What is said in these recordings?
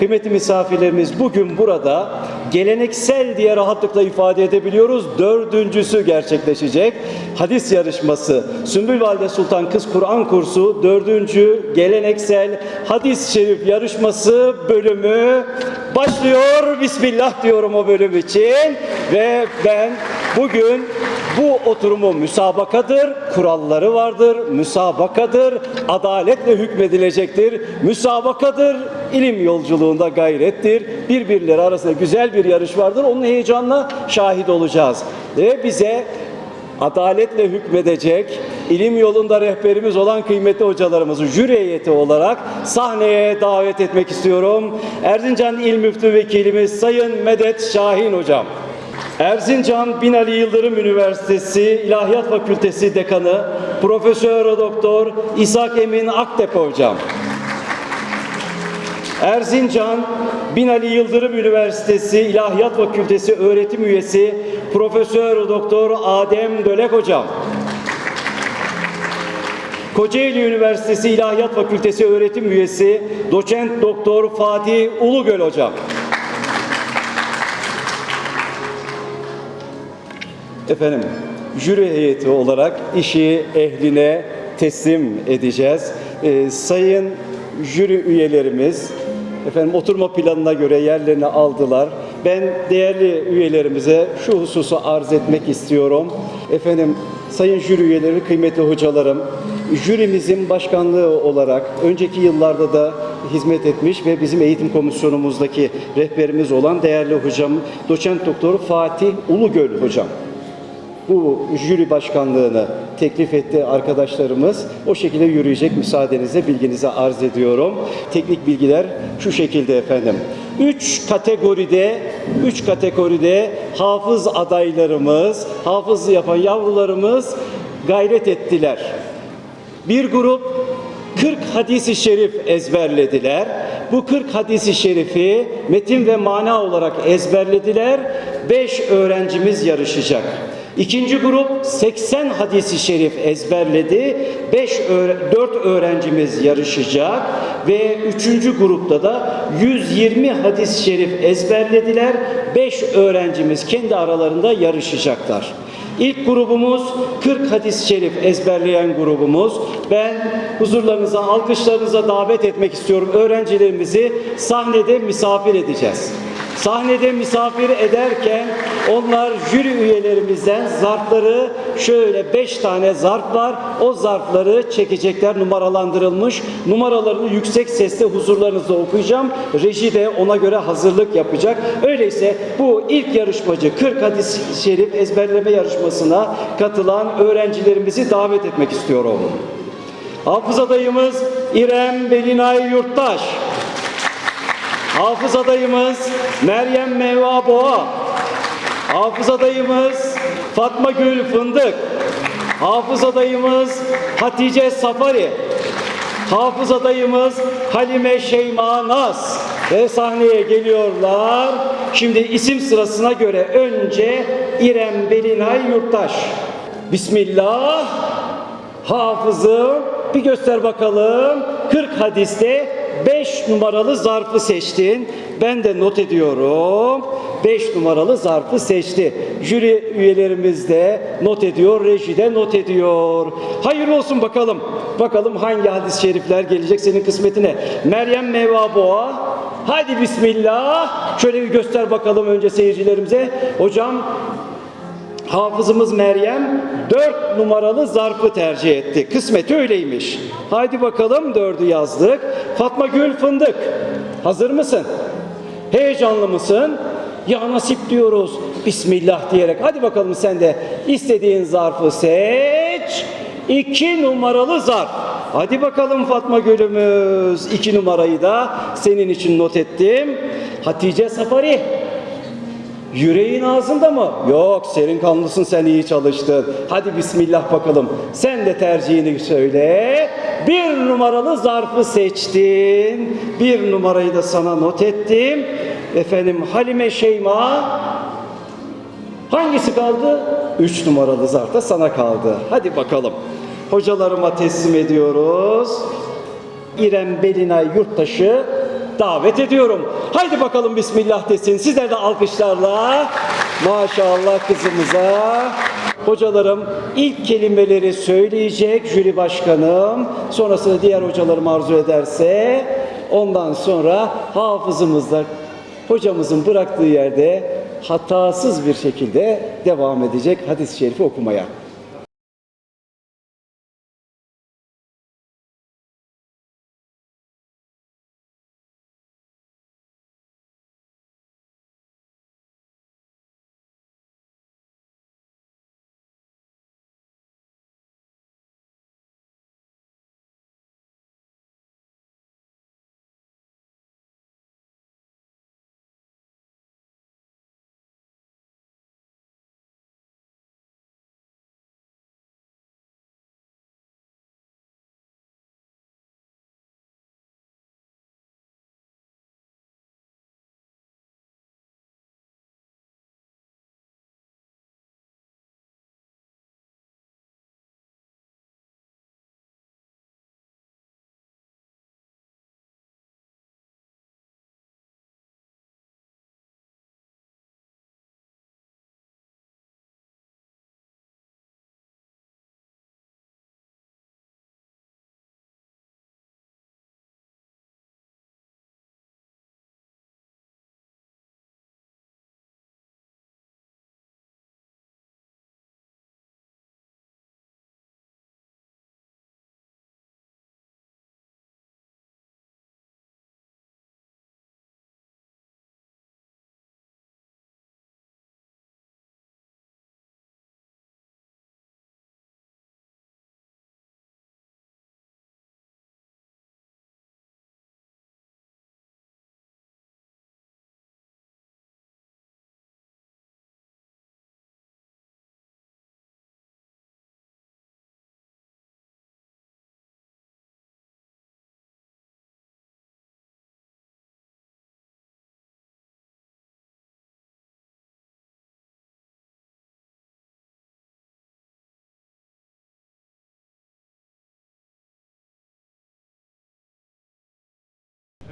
Kıymetli misafirlerimiz bugün burada geleneksel diye rahatlıkla ifade edebiliyoruz. Dördüncüsü gerçekleşecek. Hadis yarışması. Sümbül Valide Sultan Kız Kur'an kursu dördüncü geleneksel hadis şerif yarışması bölümü başlıyor. Bismillah diyorum o bölüm için. Ve ben bugün bu oturumu müsabakadır, kuralları vardır, müsabakadır, adaletle hükmedilecektir, müsabakadır, ilim yolculuğunda gayrettir. Birbirleri arasında güzel bir yarış vardır, onun heyecanla şahit olacağız. Ve bize adaletle hükmedecek, ilim yolunda rehberimiz olan kıymetli hocalarımızı jüri heyeti olarak sahneye davet etmek istiyorum. Erzincan İl Müftü Vekilimiz Sayın Medet Şahin Hocam. Erzincan Binali Yıldırım Üniversitesi İlahiyat Fakültesi Dekanı Profesör Doktor İshak Emin Aktepe Hocam. Erzincan Binali Yıldırım Üniversitesi İlahiyat Fakültesi öğretim üyesi Profesör Doktor Adem Dölek Hocam. Kocaeli Üniversitesi İlahiyat Fakültesi öğretim üyesi Doçent Doktor Fatih Ulugöl Hocam. Efendim, jüri heyeti olarak işi ehline teslim edeceğiz. Ee, sayın jüri üyelerimiz, efendim oturma planına göre yerlerini aldılar. Ben değerli üyelerimize şu hususu arz etmek istiyorum. Efendim, sayın jüri üyeleri, kıymetli hocalarım, jürimizin başkanlığı olarak önceki yıllarda da hizmet etmiş ve bizim eğitim komisyonumuzdaki rehberimiz olan değerli hocam, doçent doktor Fatih Ulugöl hocam bu jüri başkanlığını teklif etti arkadaşlarımız. O şekilde yürüyecek müsaadenizle bilginize arz ediyorum. Teknik bilgiler şu şekilde efendim. Üç kategoride, üç kategoride hafız adaylarımız, hafız yapan yavrularımız gayret ettiler. Bir grup 40 hadisi şerif ezberlediler. Bu 40 hadisi şerifi metin ve mana olarak ezberlediler. 5 öğrencimiz yarışacak. İkinci grup 80 hadisi şerif ezberledi. 5 4 öğrencimiz yarışacak ve üçüncü grupta da 120 hadis-i şerif ezberlediler. 5 öğrencimiz kendi aralarında yarışacaklar. İlk grubumuz 40 hadis-i şerif ezberleyen grubumuz. Ben huzurlarınıza, alkışlarınıza davet etmek istiyorum. Öğrencilerimizi sahnede misafir edeceğiz. Sahnede misafir ederken onlar jüri üyelerimizden zarfları şöyle beş tane zarf var. O zarfları çekecekler numaralandırılmış. Numaralarını yüksek sesle huzurlarınızda okuyacağım. Reji de ona göre hazırlık yapacak. Öyleyse bu ilk yarışmacı 40 hadis-i şerif ezberleme yarışmasına katılan öğrencilerimizi davet etmek istiyorum. Hafız adayımız İrem Belinay Yurttaş. Hafız adayımız Meryem Meva Boğa. Hafız adayımız Fatma Gül Fındık. Hafız adayımız Hatice Safari. Hafız adayımız Halime Şeyma Naz. Ve sahneye geliyorlar. Şimdi isim sırasına göre önce İrem Belinay Yurttaş. Bismillah. Hafızım bir göster bakalım. 40 hadiste 5 numaralı zarfı seçtin. Ben de not ediyorum. 5 numaralı zarfı seçti. Jüri üyelerimiz de not ediyor, reji de not ediyor. Hayırlı olsun bakalım. Bakalım hangi hadis-i şerifler gelecek senin kısmetine. Meryem Meva Boğa. Hadi bismillah. Şöyle bir göster bakalım önce seyircilerimize. Hocam Hafızımız Meryem dört numaralı zarfı tercih etti. Kısmeti öyleymiş. Haydi bakalım dördü yazdık. Fatma Gül Fındık. Hazır mısın? Heyecanlı mısın? Ya nasip diyoruz. Bismillah diyerek. Hadi bakalım sen de istediğin zarfı seç. İki numaralı zarf. Hadi bakalım Fatma Gül'ümüz. İki numarayı da senin için not ettim. Hatice Safari. Yüreğin ağzında mı? Yok serin kanlısın sen iyi çalıştın. Hadi bismillah bakalım. Sen de tercihini söyle. Bir numaralı zarfı seçtin. Bir numarayı da sana not ettim. Efendim Halime Şeyma. Hangisi kaldı? Üç numaralı zarf da sana kaldı. Hadi bakalım. Hocalarıma teslim ediyoruz. İrem Belinay Yurttaş'ı davet ediyorum. Haydi bakalım Bismillah desin. Sizler de alkışlarla maşallah kızımıza. Hocalarım ilk kelimeleri söyleyecek jüri başkanım. Sonrasında diğer hocalarım arzu ederse ondan sonra hafızımız da hocamızın bıraktığı yerde hatasız bir şekilde devam edecek hadis-i şerifi okumaya.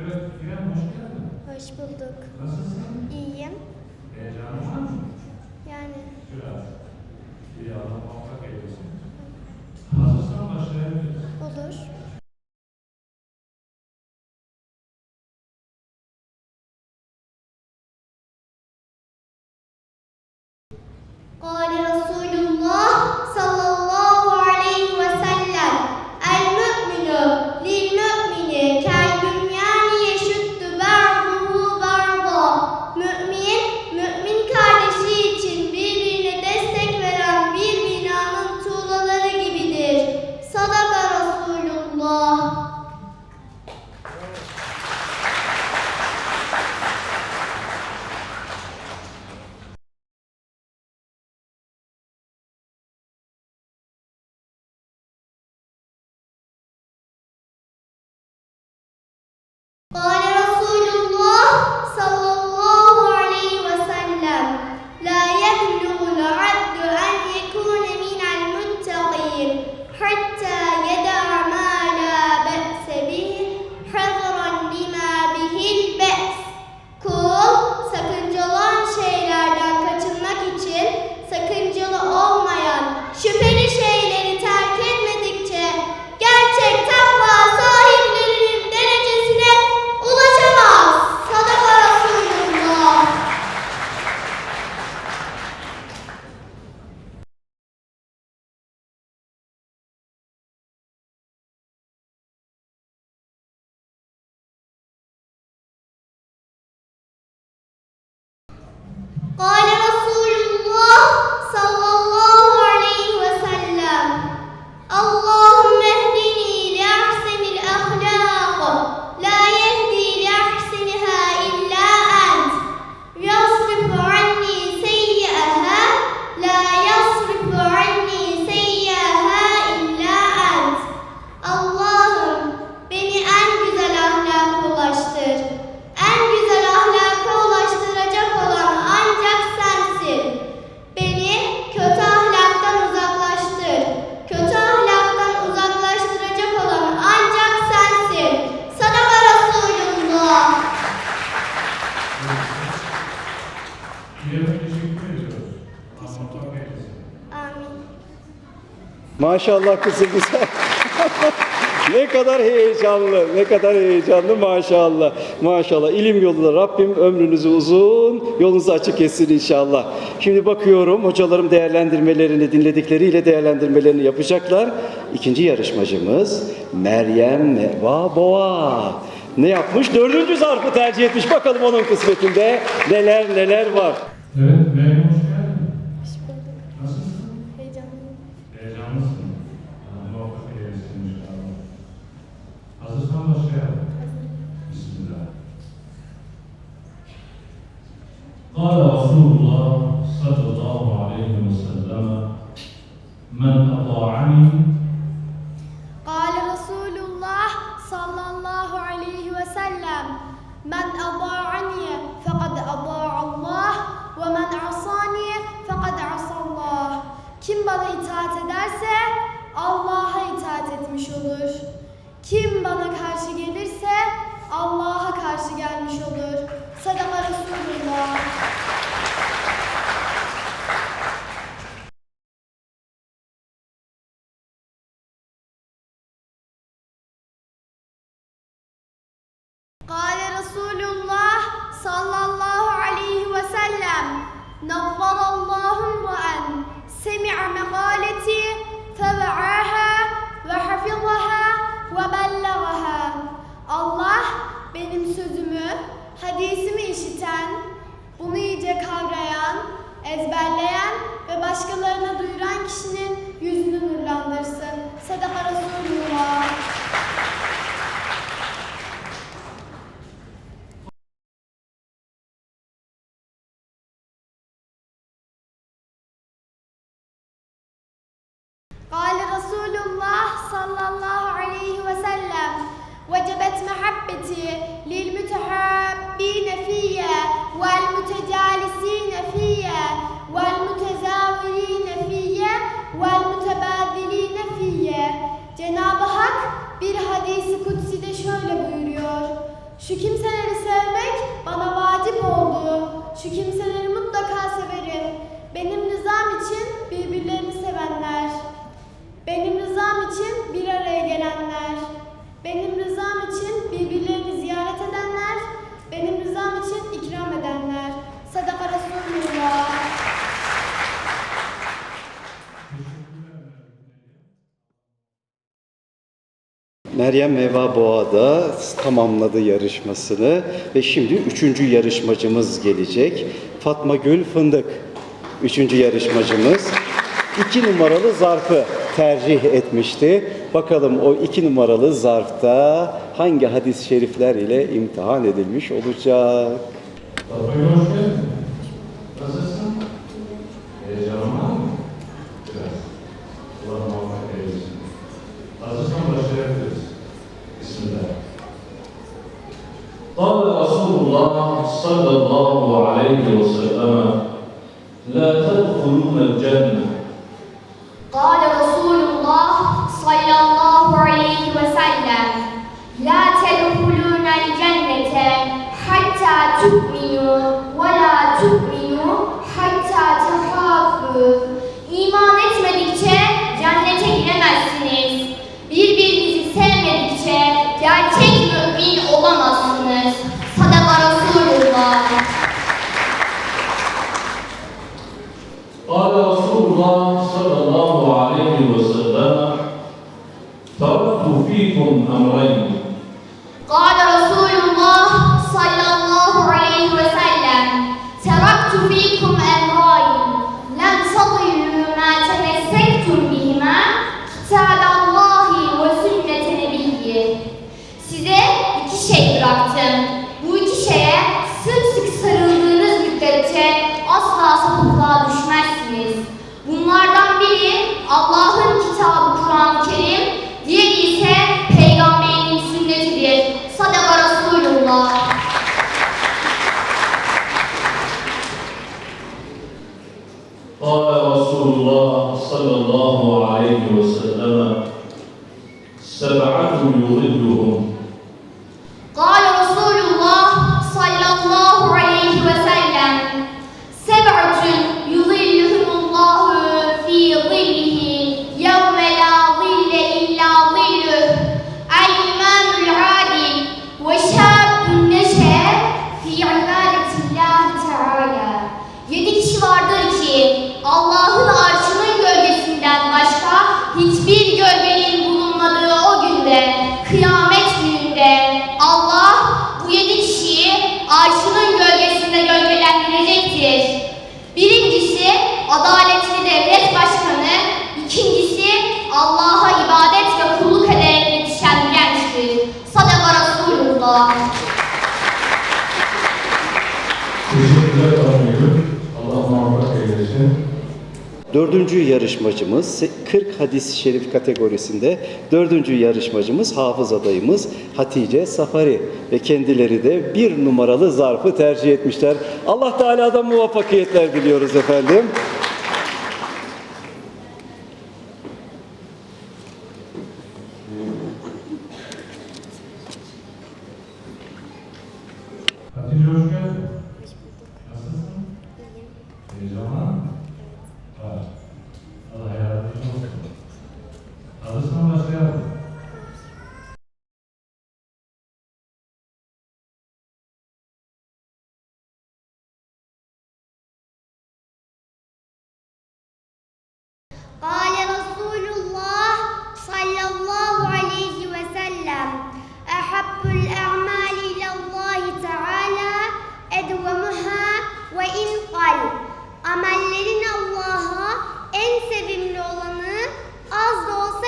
Evet, İrem hoş geldin. Hoş bulduk. Nasılsın? İyiyim. Heyecanın var mı? Yani Biraz. İyi Allah muvaffak eylesin. Hazırsan başlayabiliriz. olur. قال Maşallah kızım güzel. ne kadar heyecanlı, ne kadar heyecanlı maşallah. Maşallah ilim yolunda Rabbim ömrünüzü uzun, yolunuzu açık etsin inşallah. Şimdi bakıyorum hocalarım değerlendirmelerini dinledikleriyle değerlendirmelerini yapacaklar. İkinci yarışmacımız Meryem Neva Boğa. Ne yapmış? Dördüncü zarfı tercih etmiş. Bakalım onun kısmetinde neler neler var. Evet, evet. قال رسول الله صلى الله عليه وسلم من أطاعني قال رسول الله صلى الله عليه وسلم من أطاعني فقد أطاع الله ومن عصاني فقد عصى الله Kim bana itaat ederse Allah'a itaat etmiş olur. Kim bana karşı gelirse Allah'a karşı gelmiş olur. Sadaka Resulullah. Kişinin yüzünü nurlandırsın. Sadaka hadisi kutside şöyle buyuruyor. Şu kimseleri sevmek bana vacip oldu. Şu kimseleri mutlaka severim. Benim rızam için birbirlerini sevenler. Benim rızam için bir araya gelenler. Benim rızam için birbirlerini ziyaret edenler. Benim rızam için ikram edenler. Sadaka Resulullah. Meryem Meva Boğa'da tamamladı yarışmasını ve şimdi üçüncü yarışmacımız gelecek. Fatma Gül Fındık. Üçüncü yarışmacımız. iki numaralı zarfı tercih etmişti. Bakalım o iki numaralı zarfta hangi hadis-i şerifler ile imtihan edilmiş olacak? Geldin. Nasılsın? صلى الله عليه وسلم. لا تدخلون الجنة. Dördüncü yarışmacımız 40 hadis-i şerif kategorisinde dördüncü yarışmacımız hafız adayımız Hatice Safari ve kendileri de bir numaralı zarfı tercih etmişler. Allah Teala'dan muvaffakiyetler diliyoruz efendim. Hatice hoş geldin. Nasılsın? Heyecanlı.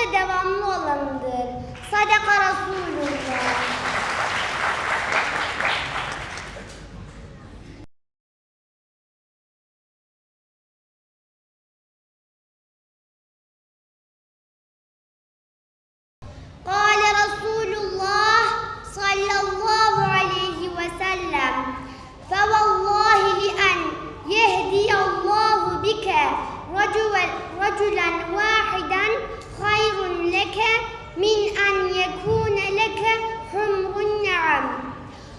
az da olsa devamlı olanıdır. Sadaka Resulullah. قال رسول الله صلى الله عليه وسلم فوالله لأن يهدي الله بك رجلا, رجلا واحدا خير لك من أن يكون لك حمر النعم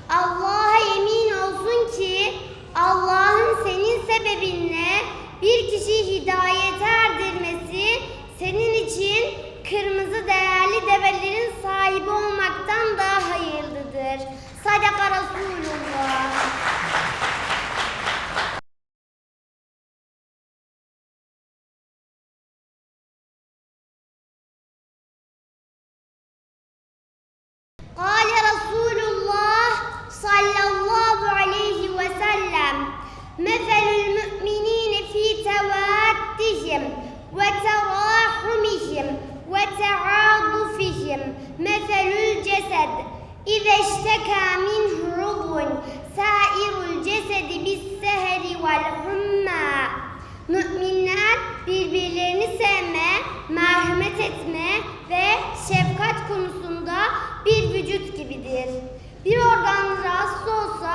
Allah'a yemin olsun ki Allah'ın senin sebebinle bir kişiyi hidayete erdirmesi senin için kırmızı değerli develerin sahibi olmaktan daha hayırlıdır. Sadaka Resulullah. وتعاطفهم مثل الجسد إذا اشتكى منه عضو سائر الجسد بالسهر والحمى Müminler birbirlerini sevme, merhamet etme ve şefkat konusunda bir vücut gibidir. Bir organ rahatsız olsa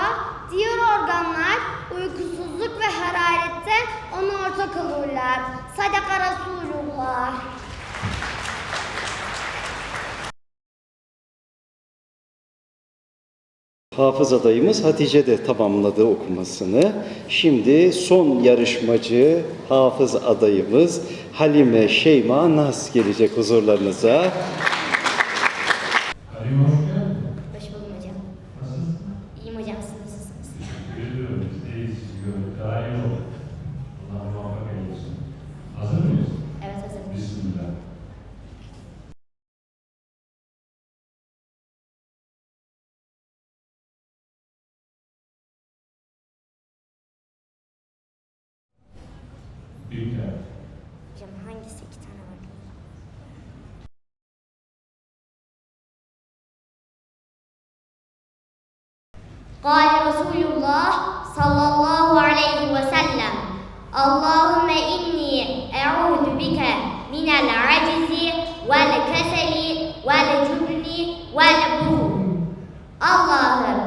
diğer organlar uykusuzluk ve hararette ona ortak olurlar. Sadaka Resulullah. Hafız adayımız Hatice de tamamladı okumasını. Şimdi son yarışmacı hafız adayımız Halime Şeyma Naz gelecek huzurlarınıza. Karim hoş geldin. Hoş buldum hocam. Nasılsın? İyiyim hocam siz nasılsınız? Geliyorum. Biz de iyiyiz. Sizi gördük. Daha iyi oldu. Allah muvaffak eylesin. Hazır mıyız? Evet hazırım. Bismillah. Bilge. Hocam hangisi iki tane var? Kâle Resulullah sallallahu aleyhi ve sellem Allahümme inni e'udu bike minel acizi vel keseli vel cübni vel buhu Allah'ım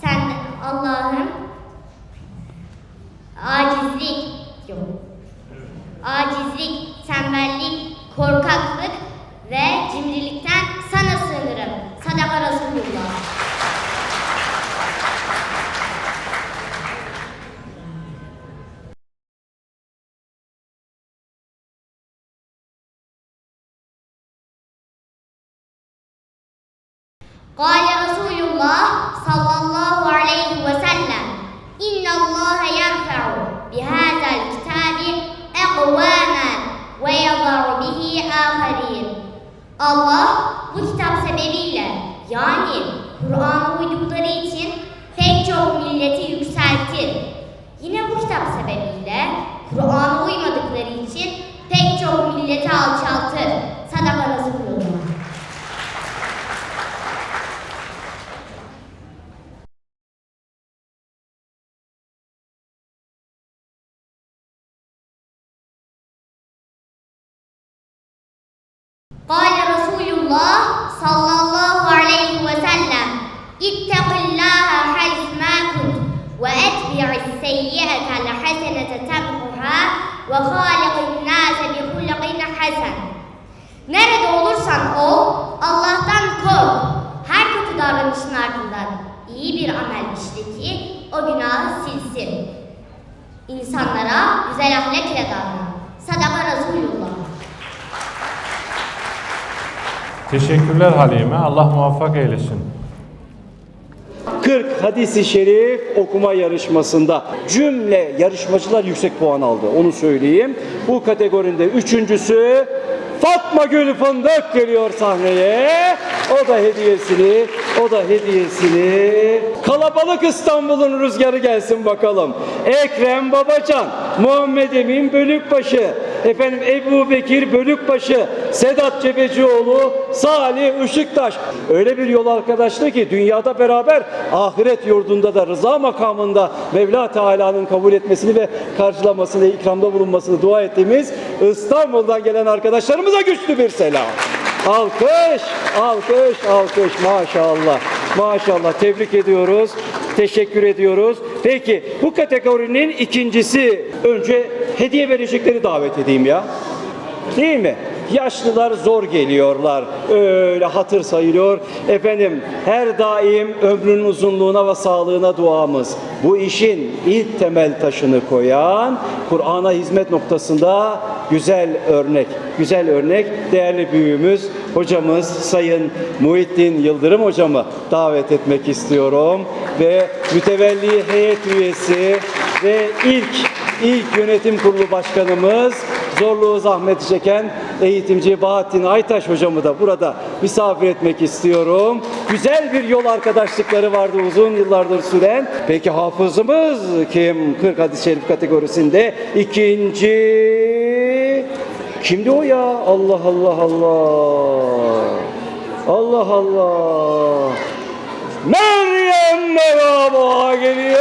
sen Allah'ım acizlik yok acizlik, tembellik, korkaklık ve cimrilikten sana sığınırım. Sadaka Resulullah. Kâle Resulullah sallallahu aleyhi ve sellem İnnallâhe yerfe'u bihâzel kitâbi ekvâmen ve yazâ'u bihi âferîn. Allah bu kitap sebebiyle yani Kur'an'a uydukları için pek çok milleti yükseltir. Yine bu kitap sebebiyle Kur'an'a uymadıkları için pek çok milleti alçaltır. ve halikin nâze bi. Nerede olursan ol, Allah'tan kork. Her kötü davranışın ardından iyi bir amel işle ki o günahı silsin. İnsanlara güzel ahlak ile davran. Sadaka Resulullah. Teşekkürler Halime. Allah muvaffak eylesin. 40 hadisi şerif okuma yarışmasında cümle yarışmacılar yüksek puan aldı. Onu söyleyeyim. Bu kategoride üçüncüsü Fatma Gül Fındık geliyor sahneye. O da hediyesini, o da hediyesini. Kalabalık İstanbul'un rüzgarı gelsin bakalım. Ekrem Babacan, Muhammed Emin Bölükbaşı, efendim Ebu Bekir Bölükbaşı, Sedat Cebecioğlu, Salih Işıktaş. Öyle bir yol arkadaşlığı ki dünyada beraber ahiret yurdunda da rıza makamında Mevla Teala'nın kabul etmesini ve karşılamasını, ikramda bulunmasını dua ettiğimiz İstanbul'dan gelen arkadaşlarımıza güçlü bir selam. Alkış, alkış, alkış maşallah. Maşallah tebrik ediyoruz. Teşekkür ediyoruz. Peki bu kategorinin ikincisi önce hediye verecekleri davet edeyim ya. Değil mi? Yaşlılar zor geliyorlar. Öyle hatır sayılıyor. Efendim her daim ömrünün uzunluğuna ve sağlığına duamız. Bu işin ilk temel taşını koyan Kur'an'a hizmet noktasında güzel örnek. Güzel örnek değerli büyüğümüz hocamız Sayın Muhittin Yıldırım hocamı davet etmek istiyorum ve mütevelli heyet üyesi ve ilk ilk yönetim kurulu başkanımız zorluğu zahmeti çeken eğitimci Bahattin Aytaş hocamı da burada misafir etmek istiyorum. Güzel bir yol arkadaşlıkları vardı uzun yıllardır süren. Peki hafızımız kim? 40 hadis-i şerif kategorisinde ikinci Kimdi o ya? Allah Allah Allah. Allah Allah. Meryem merhaba geliyor.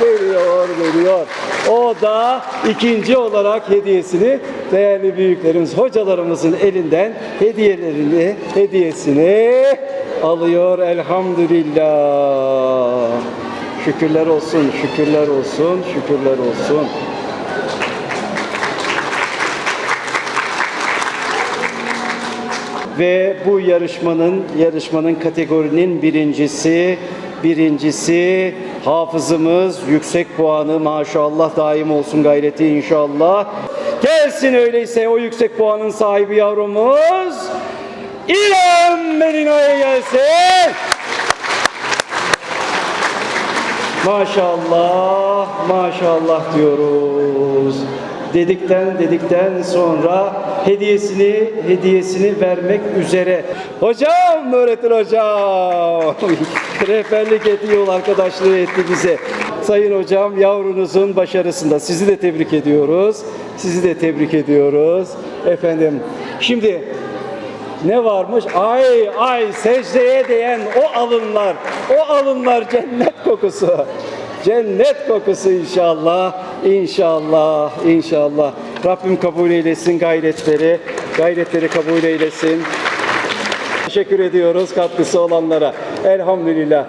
Geliyor, geliyor. O da ikinci olarak hediyesini değerli büyüklerimiz, hocalarımızın elinden hediyelerini, hediyesini alıyor elhamdülillah. Şükürler olsun, şükürler olsun, şükürler olsun. Ve bu yarışmanın yarışmanın kategorinin birincisi birincisi hafızımız yüksek puanı maşallah daim olsun gayreti inşallah. Gelsin öyleyse o yüksek puanın sahibi yavrumuz İrem Merino'ya gelsin. Maşallah, maşallah diyoruz. Dedikten dedikten sonra hediyesini hediyesini vermek üzere. Hocam öğretin hocam. Rehberlik etti yol arkadaşlığı etti bize. Sayın hocam yavrunuzun başarısında sizi de tebrik ediyoruz. Sizi de tebrik ediyoruz. Efendim şimdi ne varmış? Ay ay secdeye değen o alınlar, o alınlar cennet kokusu. Cennet kokusu inşallah, inşallah, inşallah. Rabbim kabul eylesin gayretleri, gayretleri kabul eylesin. Teşekkür ediyoruz katkısı olanlara. Elhamdülillah.